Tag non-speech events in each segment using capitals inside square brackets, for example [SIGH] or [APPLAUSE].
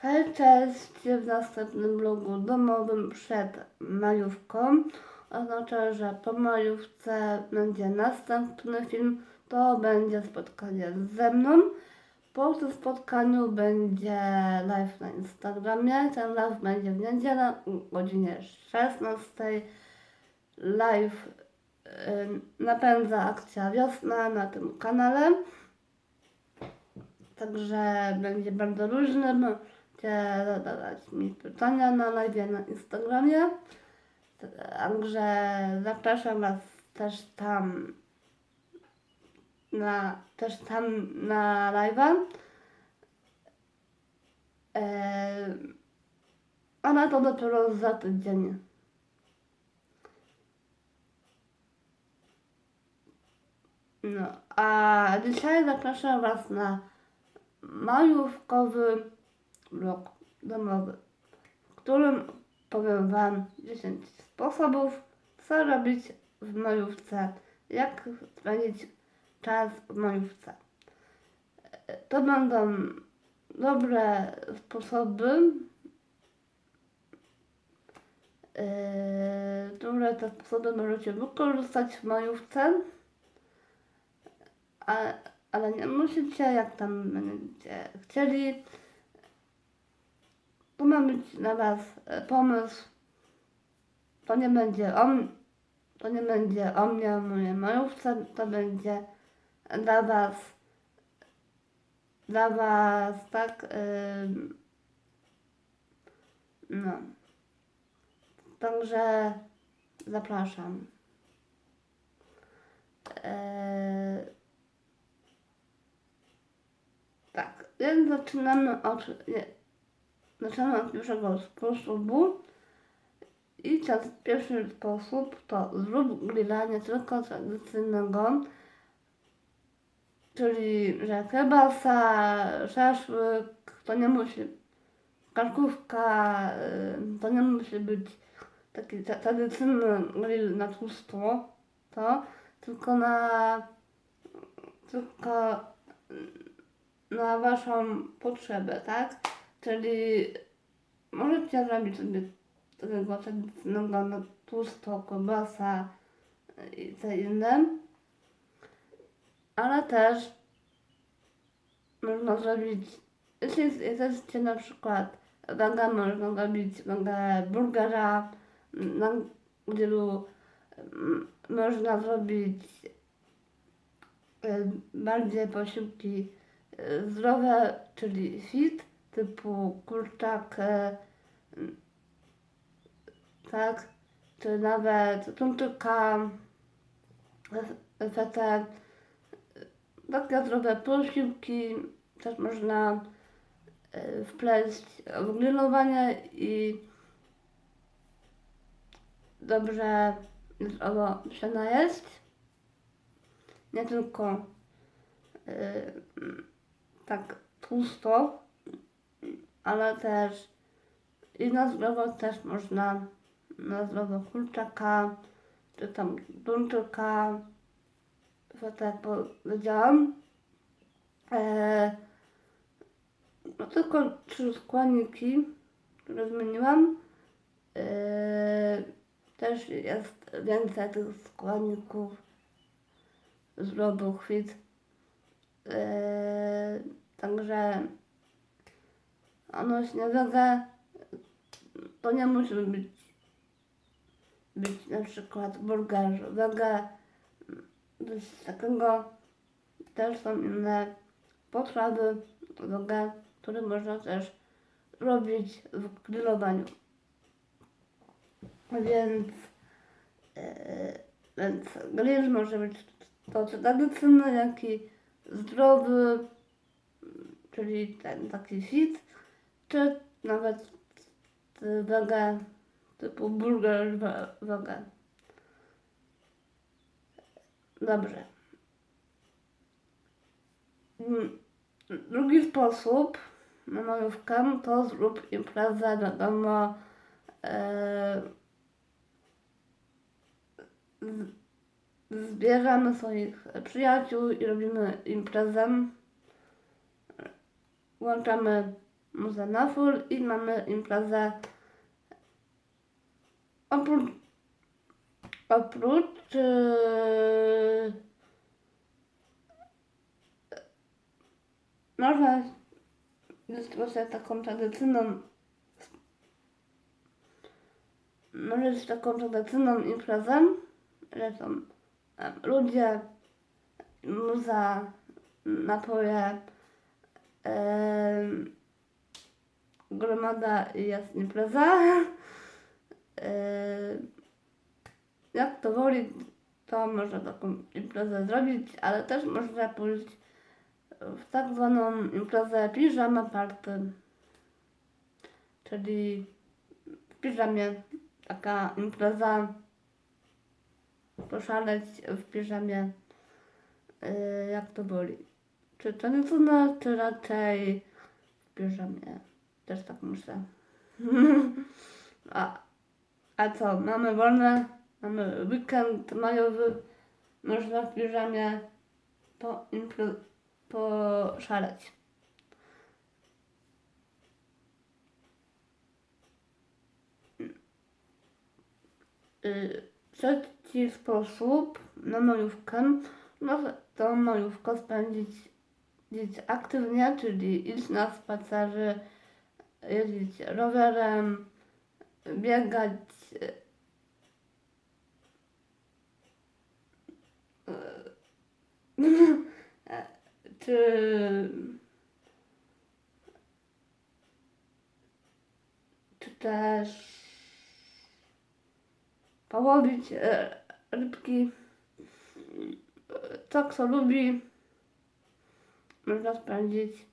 Hej, cześć! W następnym blogu domowym przed majówką. Oznacza, że po majówce będzie następny film. To będzie spotkanie ze mną. Po tym spotkaniu będzie live na Instagramie. Ten live będzie w niedzielę o godzinie 16. Live y, napędza akcja wiosna na tym kanale. Także będzie bardzo różny. Możecie zadawać mi pytania na live na Instagramie. Także zapraszam Was też tam na, też tam na live'a. Eee, ale to dopiero za tydzień. No, a dzisiaj zapraszam Was na majówkowy blog domowy, w którym powiem Wam 10 sposobów, co robić w majówce, jak spędzić czas w majówce. To będą dobre sposoby, które te sposoby możecie wykorzystać w majówce, a, ale nie musicie, jak tam będziecie chcieli. To ma być na Was e, pomysł. To nie będzie o, to nie będzie o mnie, o mojej majówce, to będzie dla Was, dla Was, tak, ym, no. Także zapraszam. Eee, tak, więc zaczynamy od, nie, zaczynamy od pierwszego sposobu. I ten pierwszy sposób to zrób grilla nie tylko tradycyjnego, czyli że kiełbasa, szaszłyk, to nie musi, karkówka, y, to nie musi być taki tra- tradycyjny grill na tłusto, to tylko na, tylko na waszą potrzebę, tak? Czyli możecie zrobić sobie takiego tradycyjnego na tłusto, kiełbasa i te inne. Ale też można zrobić, jeśli jesteście na przykład wega, można zrobić wege burgera, na grillu mm, można zrobić bardziej posiłki y, zdrowe, czyli fit, typu kurczak, y, tak, czy nawet tuńczyka, fetę, takie zdrowe posiłki też można y, wpleść w grillowanie i dobrze zdrowo się najeść. Nie tylko y, tak tłusto, ale też i na zdrowo też można na zdrowo kurczaka, czy tam tuńczyka, co tak powiedziałam. E, no tylko trzy składniki, które zmieniłam. E, też jest więcej tych składników z rodu chwit. E, także odnośnie wege, to nie musi być, być na przykład burger wege, coś takiego. Też są inne potrawy wege, które można też robić w grillowaniu. Więc, e, więc grill może być to tradycyjny, jak i zdrowy, czyli ten taki fit, czy nawet wege, typu burger we- wege. Dobrze. Mm, Drugi sposób na majówkę to zrób imprezę, wiadomo, e, z- zbierzemy swoich przyjaciół i robimy imprezę. Włączamy Muza Nafur i mamy imprezę oprócz oprócz yy, jest właśnie taką tradycyjną może jest taką tradycyjną imprezą, że są ludzie, muza, napoje, em, gromada impreza. Em, Jak to woli, to można taką imprezę zrobić, ale też można pójść w tak zwaną imprezę piżama party. Czyli w piżamie taka impreza poszaleć w piżamie yy, jak to woli. Czy to nie trudne, czy raczej w piżamie. Też tak myślę. [LAUGHS] a, a co, mamy wolne, mamy weekend majowy, można w piżamie po impre- poszaleć. Y, Trzeci sposób na majówkę, no to majówkę spędzić aktywnie, czyli iść na spacery, jeździć rowerem, biegać, e, czy czy też połowić e, rybki. E, To, kto lubi, można spędzić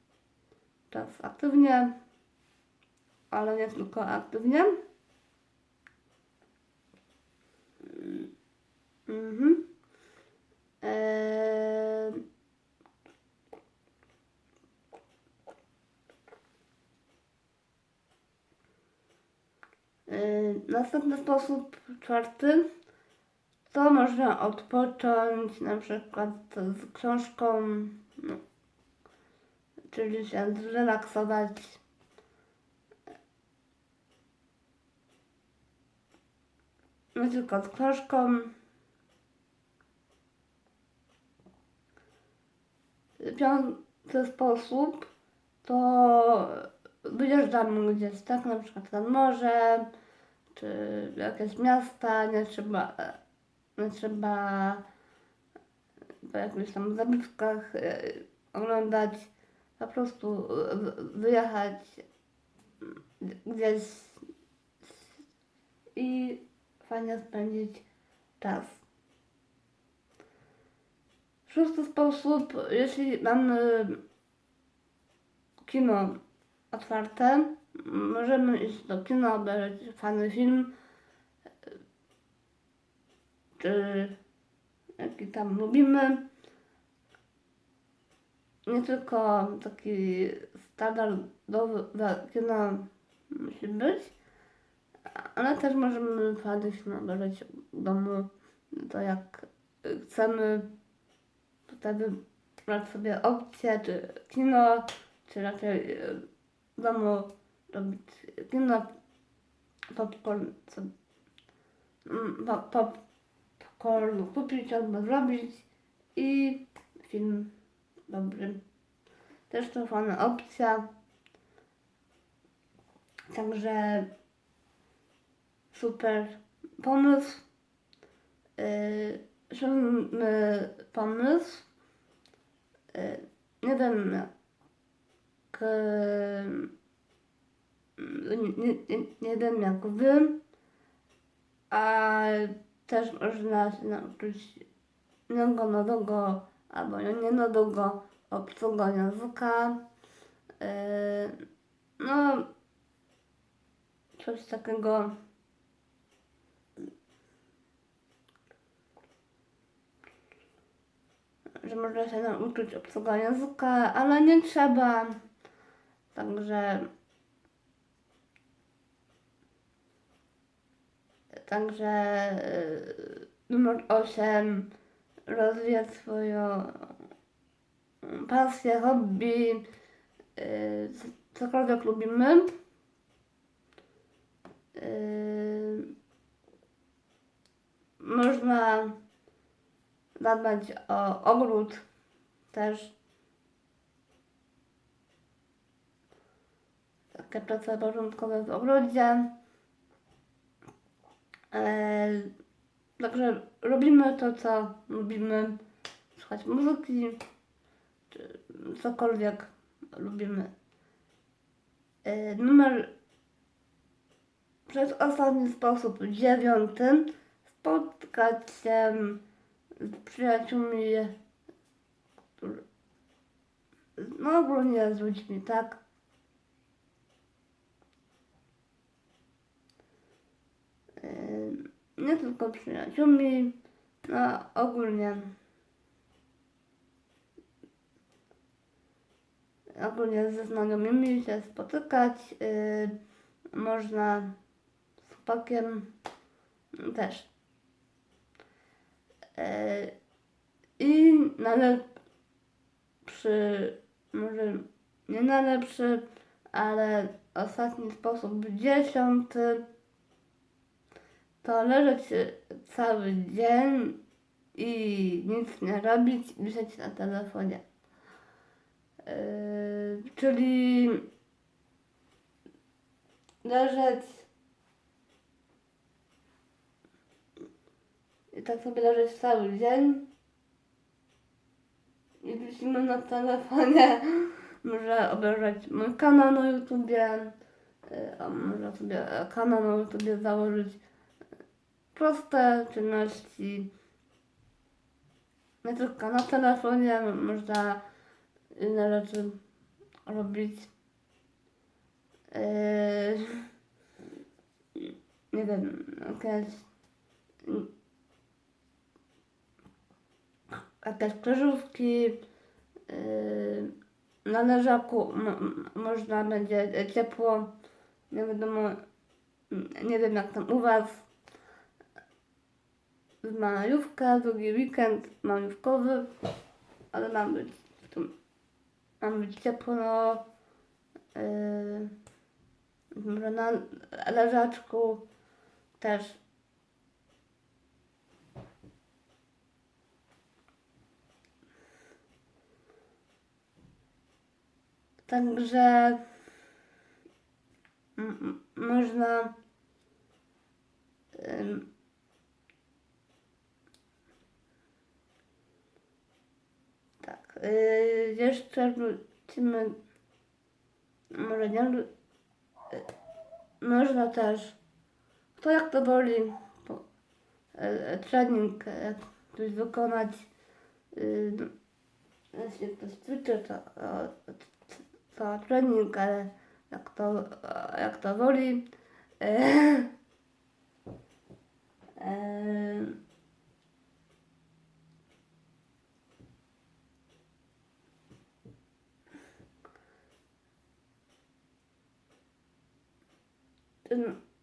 czas aktywnie, ale nie tylko aktywnie. Mhm. Eee, Następny sposób, czwarty, to można odpocząć na przykład z książką, no, czyli się zrelaksować. Nie tylko z książką. Piąty sposób to wyjeżdżamy gdzieś, tak? Na przykład nad morze, czy jakieś miasta, nie trzeba, nie trzeba po jakichś tam zabytkach e, oglądać, po prostu wyjechać gdzieś i fajnie spędzić czas. Szósty sposób, jeśli mamy kino otwarte. Możemy iść do kina, obejrzeć fajny film, czy jaki tam lubimy. Nie tylko taki standardowy kino musi być, ale też możemy film obejrzeć w domu, to jak chcemy tutaj wybrać sobie opcję, czy kino, czy raczej e, w domu robić kino, popcorn, co, mm, pop, popcorn kupić albo zrobić i film dobry. Też to fajna opcja. Także super pomysł. Yy, siódmy pomysł. Yy, nie wiem jak yy, nie, nie, nie wiem jak wy, a też można się nauczyć innego nowego albo nie nowego obcego języka. Yy, no, coś takiego. Że można się nauczyć obcego języka, ale nie trzeba. Także Także y, numer 8 rozwijać swoją pasję, hobby, y, cokolwiek lubimy. Yy, można zadbać o ogród też. Takie prace porządkowe w ogrodzie. E, także robimy to, co lubimy. Słuchać muzyki, czy cokolwiek lubimy. E, numer przez ostatni sposób dziewiąty spotkać się przyjaciółmi, którzy, no ogólnie z ludźmi, tak? Nie tylko przyjaciółmi, no ogólnie. Ogólnie ze znajomymi się spotykać. Yy, można z chłopakiem też. E, I najlepszy, może nie najlepszy, ale ostatni sposób, dziesiąty, to leżeć cały dzień i nic nie robić wisieć na telefonie. E, czyli leżeć tak sobie leżeć cały dzień i widzimy na telefonie. [LAUGHS] Może obejrzeć mój kanał na YouTubie, y, a może sobie kanał na YouTubie założyć. Proste czynności. Nie tylko na telefonie, można inne rzeczy robić. Yy, [LAUGHS] nie wiem, jakieś jakieś krzyżówki, yy, na leżaku można będzie ciepło, nie wiadomo, nie wiem jak tam u Was. Majówka, drugi weekend majówkowy, ale ma być, tu, ma być ciepło, no, yy, może na leżaczku też Także można tak, jeszcze wrócimy, może nie, yy, można też, to jak to woli, po, yy, trening yy, coś wykonać, yy, jeśli ktoś ćwiczy, to, e, to trening, ale jak to, jak to woli. E, e,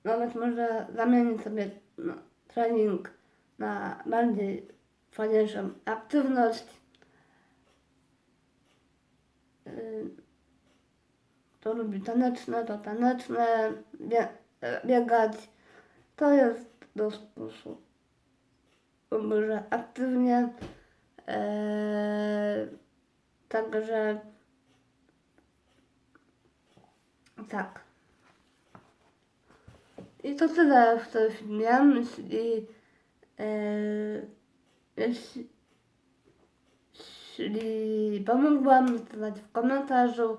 nawet może zamienić sobie no, trening na bardziej fajniejszą aktywność. To lubi taneczne, to taneczne, bie, e, biegać. To jest do sposób, że aktywnie. E, także tak. I to tyle w tym filmie. Jeśli, e, jeśli, pomogłam, to dać w komentarzu.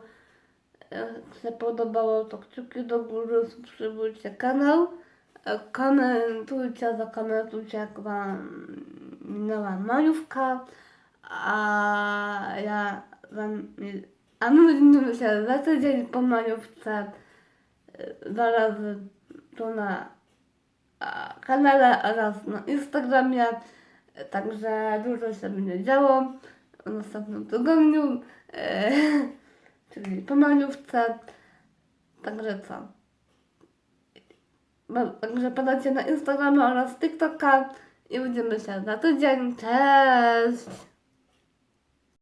Jak się podobało, to kciuki do góry, subskrybujcie kanał. E, Komentujcie, zakomentujcie, jak Wam minęła majówka. A ja wam, a my widzimy się za tydzień po majówce. E, Dwa razy tu na a, kanale oraz na Instagramie. E, Także dużo się będzie działo w następnym tygodniu. Czyli po majówce. Także co? Także padacie na Instagrama oraz TikToka i widzimy się za tydzień. Cześć!